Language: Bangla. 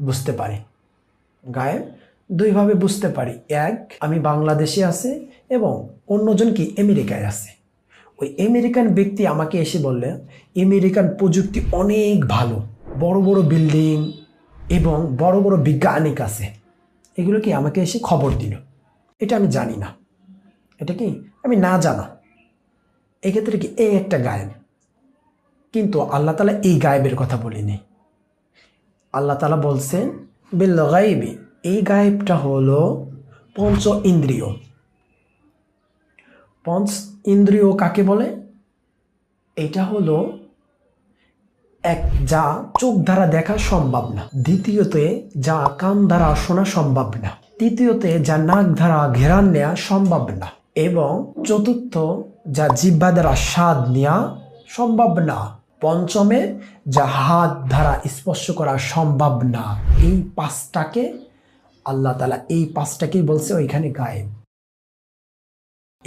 বুঝতে পারি। গায়েব, দুইভাবে বুঝতে পারি। এক, আমি বাংলাদেশে আছে এবং অন্যজন কি আমেরিকায় আছে। ওই আমেরিকান ব্যক্তি আমাকে এসে বললে, আমেরিকান প্রযুক্তি অনেক ভালো। বড় বড় বিল্ডিং এবং বড় বড় বিজ্ঞানিক আছে। এগুলো কি আমাকে এসে খবর দিল? এটা আমি জানি না। এটা কি আমি না জানা? এক্ষেত্রে কি এই একটা গায়েব? কিন্তু আল্লাহ তালা এই গায়েবের কথা বলিনি। আল্লাহ তালা বলছেন, বিল গাইবি এই গায়েবটা হলো পঞ্চ ইন্দ্রিয়। পঞ্চ ইন্দ্রিয় কাকে বলে? এটা হলো এক যা চোখ দ্বারা দেখা সম্ভব না। দ্বিতীয়তে, যা কান দ্বারা শোনা সম্ভব না। তৃতীয়তে, যা নাক দ্বারা ঘেরান নেওয়া সম্ভব না। এবং চতুর্থ, যা জিব্বা দ্বারা স্বাদ নেওয়া সম্ভব না। পঞ্চমে যা হাত দ্বারা স্পর্শ করা সম্ভব না। এই পাঁচটাকে আল্লাহ তালা এই পাঁচটাকেই বলছে, ওইখানে গায়েব।